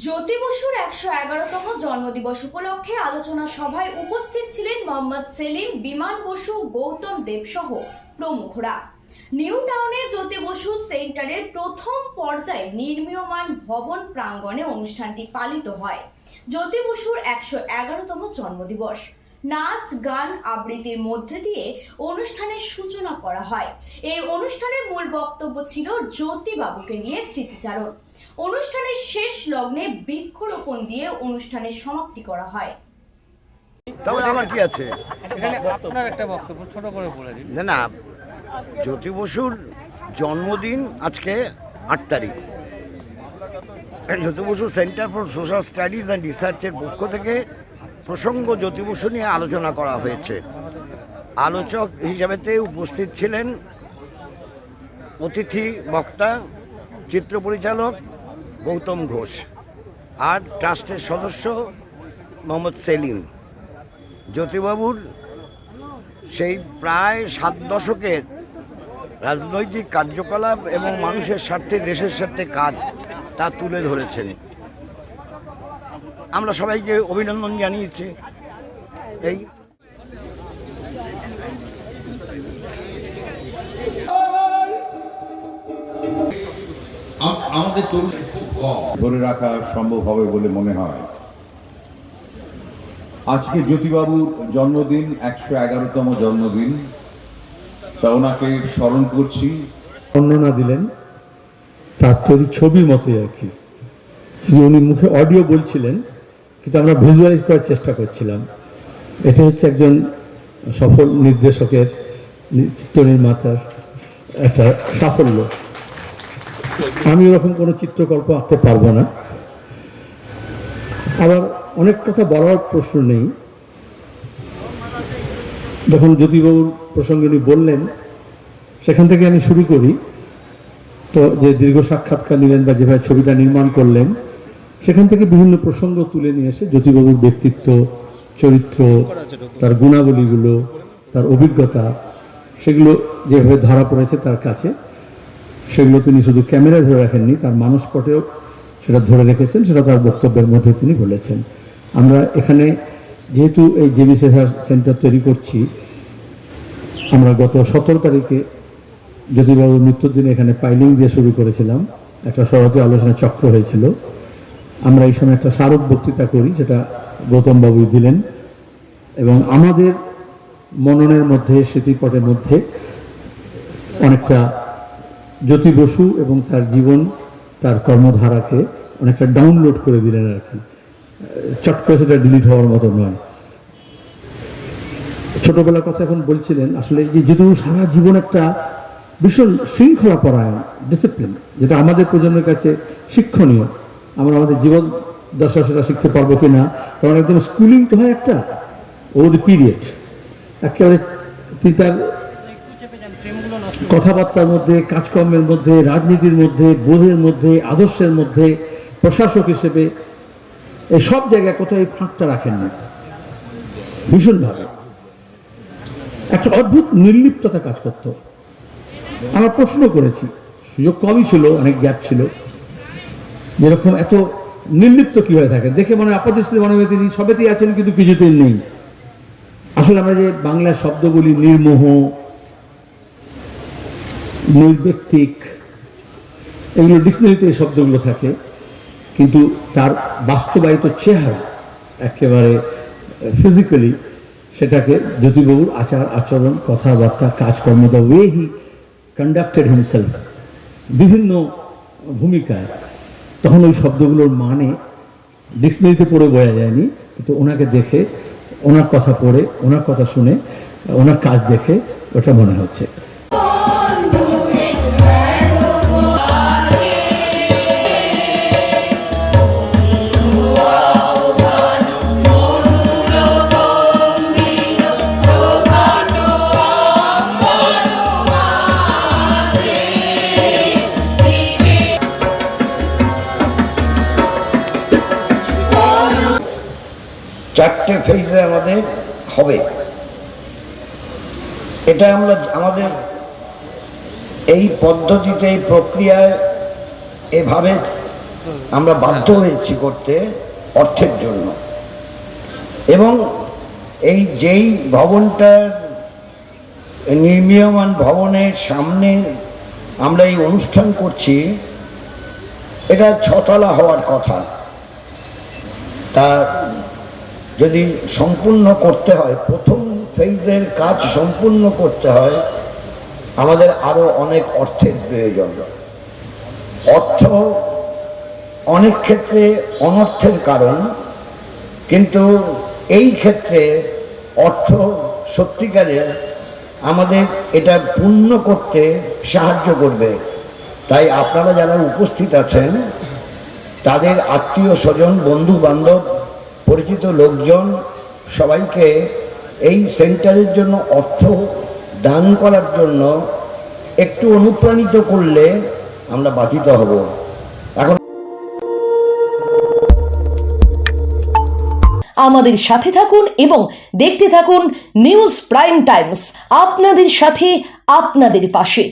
জ্যোতি বসুর একশো এগারোতম জন্মদিবস উপলক্ষে আলোচনা সভায় উপস্থিত ছিলেন মোহাম্মদ সেলিম, বিমান বসু, গৌতম দেব সহ প্রমুখরা। নিউ টাউনে জ্যোতি বসু সেন্টারের প্রথম পর্যায়ে নির্মীয়মান ভবন প্রাঙ্গণে অনুষ্ঠানটি পালিত হয়। জ্যোতি বসুর একশো এগারোতম জন্মদিবস। নাচ, গান আবৃত্তির মধ্যে দিয়ে অনুষ্ঠানের সূচনা করা হয়। এই অনুষ্ঠানের মূল বক্তব্য ছিল জ্যোতিবাবুকে নিয়ে স্মৃতিচারণ। অনুষ্ঠানের শেষ লগ্নে বৃক্ষরোপণ দিয়ে অনুষ্ঠানের সমাপ্তি করা হয়। তবে আমার কি আছে? আপনার একটা বক্তব্য ছোট করে বলে দিন। না না জ্যোতি বসুর জন্মদিন আজকে আট তারিখ। Jyoti Basu centre for social studies and রিসার্চের পক্ষ থেকে প্রসঙ্গ জ্যোতি বসু নিয়ে আলোচনা করা হয়েছে। আলোচক হিসাবেতে উপস্থিত ছিলেন অতিথি বক্তা চিত্র পরিচালক গৌতম ঘোষ আর ট্রাস্টের সদস্য মোহাম্মদ সেলিম। জ্যোতিবাবুর সেই প্রায় সাত দশকের রাজনৈতিক কার্যকলাপ এবং মানুষের স্বার্থে, দেশের স্বার্থে কাজ তা তুলে ধরেছেন। আমরা সবাইকে অভিনন্দন জানিয়েছি। এই আমাদের তরুণ ধরে রাখা সম্ভব হবে বলে মনে হয়। আজকে জ্যোতিবাবুর জন্মদিন, একশো এগারোতম জন্মদিন। তা ওনাকে স্মরণ করছি। বর্ণনা দিলেন, তার তৈরি ছবির মতোই আর কি। উনি মুখে অডিও বলছিলেন, কিন্তু আমরা ভিজুয়ালাইজ করার চেষ্টা করছিলাম। এটা হচ্ছে একজন সফল নির্দেশকের নি- চিত্রনির্মাতার একটা সাফল্য। আমি ওরকম কোনো চিত্রকল্প আঁকতে পারব না। আবার অনেক কথা বলার প্রশ্ন নেই। যখন জ্যোতিবাবুর প্রসঙ্গে উনি বললেন, সেখান থেকে আমি শুরু করি। তো যে দীর্ঘ সাক্ষাৎকার নিলেন বা যেভাবে ছবিটা নির্মাণ করলেন, সেখান থেকে বিভিন্ন প্রসঙ্গ তুলে নিয়ে এসে জ্যোতিবাবুর ব্যক্তিত্ব, চরিত্র, তার গুণাবলীগুলো, তার অভিজ্ঞতা, সেগুলো যেভাবে ধরা পড়েছে তার কাছে সেগুলো তিনি শুধু ক্যামেরায় ধরে রাখেননি, তার মানসপটেও সেটা ধরে রেখেছেন, সেটা তার বক্তব্যের মধ্যে তিনি বলেছেন। আমরা এখানে যেহেতু এই জেবি সেন্টার তৈরি করছি, আমরা গত সতেরো তারিখে জ্যোতিবাবুর মৃত্যুর দিনে এখানে পাইলিং দিয়ে শুরু করেছিলাম, একটা সহজে আলোচনা চক্র হয়েছিল। আমরা এই সময় একটা স্মারক বক্তৃতা করি, সেটা গৌতমবাবুই দিলেন। এবং আমাদের মননের মধ্যে, স্মৃতিপটের মধ্যে অনেকটা জ্যোতি বসু এবং তার জীবন, তার কর্মধারাকে অনেকটা ডাউনলোড করে দিলেন আর কি। চট করে সেটা ডিলিট হওয়ার মতো নয়। ছোটবেলার কথা এখন বলছিলেন, আসলে যে যেহেতু সারা জীবন একটা ভীষণ শৃঙ্খলা পরায়ণ ডিসিপ্লিন যেটা আমাদের প্রজন্মের কাছে শিক্ষণীয়, আমরা আমাদের জীবন দশা সেটা শিখতে পারব কি না কারণ একদম স্কুলিং তো হয় একটা দ্য পিরিয়ড একেবারে তিনি তার কথাবার্তার মধ্যে, কাজকর্মের মধ্যে, রাজনীতির মধ্যে, বোধের মধ্যে, আদর্শের মধ্যে, প্রশাসক হিসেবে এই সব জায়গায় এই ফাঁকটা রাখেন না। ভীষণভাবে। একটা অদ্ভুত নির্লিপ্ততা কাজ করত। আমরা প্রশ্ন করেছি, সুযোগ কমই ছিল, অনেক গ্যাপ ছিল। যেরকম এত নির্লিপ্ত কীভাবে থাকে দেখে মনে হয় আপাতস্থিতি মনে হয় তিনি সবেতেই আছেন, কিন্তু কিছুতেই নেই। আসলে আমরা যে বাংলা শব্দগুলি নির্মোহ নৈর্ব্যক্তিক এগুলো ডিকশনারিতে এই শব্দগুলো থাকে, কিন্তু তার বাস্তবায়িত চেহারা একেবারে ফিজিক্যালি সেটাকে জ্যোতিবাবুর আচার, আচরণ, কথাবার্তা, কাজকর্ম the way he conducted himself বিভিন্ন ভূমিকায়। তখন ওই শব্দগুলোর মানে ডিকশনারিতে পড়ে বোঝা যায়নি, কিন্তু ওনাকে দেখে, ওনার কথা পড়ে, ওনার কথা শুনে, ওনার কাজ দেখে ওটা মনে হচ্ছে। চারটে ফেজে আমাদের হবে। এটা আমরা আমাদের এই পদ্ধতিতে, এই প্রক্রিয়ায় এভাবে আমরা বাধ্য হয়েছি করতে অর্থের জন্য। এবং এই যেই ভবনটার নির্মীয়মান ভবনের সামনে আমরা এই অনুষ্ঠান করছি, এটা ছতলা হওয়ার কথা। তা যদি সম্পূর্ণ করতে হয়, প্রথম ফেজের কাজ সম্পূর্ণ করতে হয়, আমাদের আরও অনেক অর্থের প্রয়োজন। অর্থ অনেক ক্ষেত্রে অনর্থের কারণ, কিন্তু এই ক্ষেত্রে অর্থ সত্যিকারের আমাদের এটা পূর্ণ করতে সাহায্য করবে। তাই আপনারা যারা উপস্থিত আছেন, তাদের আত্মীয় স্বজন বন্ধু বান্ধব পরিচিত লোকজন সবাইকে এই সেন্টারের জন্য অর্থ দান করার জন্য একটু অনুপ্রাণিত করলে আমরা বাধিত হব। এখন আমাদের সাথে থাকুন এবং দেখতে থাকুন নিউজ প্রাইম টাইমস, আপনাদের সাথে, আপনাদের পাশে।